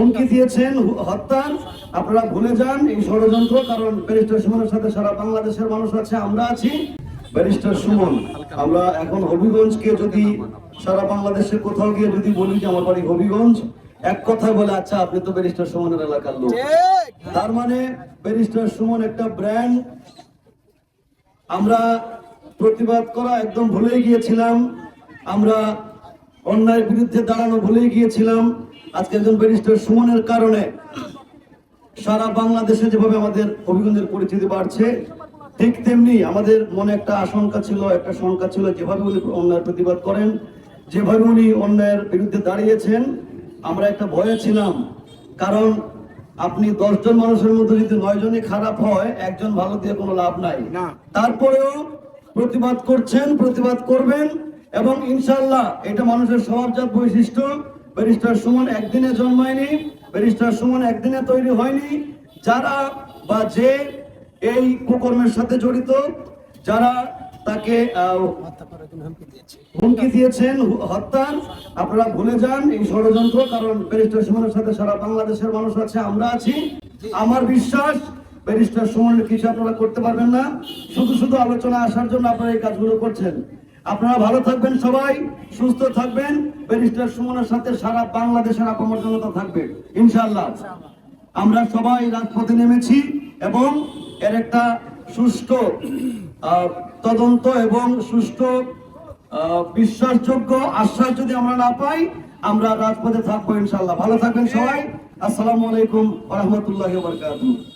হুমকি দিয়েছেন হত্যার আপনারা ভুলে যান এই ষড়যন্ত্র কারণ ব্যারিস্টার সুমনের সাথে সারা বাংলাদেশের মানুষ আছে আমরা আছি। ব্যারিস্টার সুমন আমরা এখন হবিগঞ্জকে যদি সারা বাংলাদেশে কোথাও গিয়ে যদি বলি যে আমার বাড়ি হবিগঞ্জ এক কথায় বলে আচ্ছা আপনি তো ব্যারিস্টার সুমনের এলাকার লোক। তার মানে ব্যারিস্টার সুমন একটা ব্র্যান্ড। আমরা প্রতিবাদ করা একদম ভুলে গিয়েছিলাম। আমরা অন্যায়ের বিরুদ্ধে দাঁড়ানো ভুলে গিয়েছিলাম। আজকে একজন ব্যারিস্টার সুমনের কারণে সারা বাংলাদেশে যেভাবে আমাদের হবিগঞ্জের পরিচিতি বাড়ছে ঠিক তেমনি আমাদের মনে একটা আশঙ্কা ছিল একটা শঙ্কা ছিল যেভাবে উনি অন্যায়ের প্রতিবাদ করেন যেভাবে উনি অন্যায়ের বিরুদ্ধে দাঁড়িয়েছেন আমরা একটা ভয়ে ছিলাম কারণ আপনি দশজন মানুষের মধ্যে যদি নয় জনই খারাপ হয় একজন ভালো দিয়ে কোনো লাভ নাই না। তারপরেও প্রতিবাদ করছেন প্রতিবাদ করবেন এবং ইনশাল্লাহ এটা মানুষের স্বভাবজাত বৈশিষ্ট্য ব্যারিস্টার সুমন একদিনে জন্মায়নি, ব্যারিস্টার সুমন একদিনে তৈরি হয়নি। যারা বা যে এই কুকর্মের সাথে জড়িত, যারা তাকে হুমকি দিয়েছেন হত্যার, আপনারা ভুলে যান এই ষড়যন্ত্র, কারণ ব্যারিস্টার সুমনের সাথে সারা বাংলাদেশের মানুষ আছে, আমরা আছি। আমার বিশ্বাস, ব্যারিস্টার সুমনের কিছু আপনারা করতে পারবেন না। শুধু শুধু আলোচনা আসার জন্য আপনারা এই কাজগুলো করছেন। আপনারা ভালো থাকবেন সবাই সুস্থ থাকবেন। ব্যারিস্টার সুমনের সাথে সারা বাংলাদেশের আপামর জনতা থাকবে ইনশাআল্লাহ। আমরা সবাই রাজপথে নেমেছি এবং এর একটা আহ, তদন্ত এবং আহ, বিশ্বাসযোগ্য আশ্বাস যদি আমরা না পাই আমরা রাজপথে থাকব ইনশাল্লাহ ভালো থাকবেন সবাই। আসসালামু আলাইকুম রহমতুল্লাহ বরকাতুহ।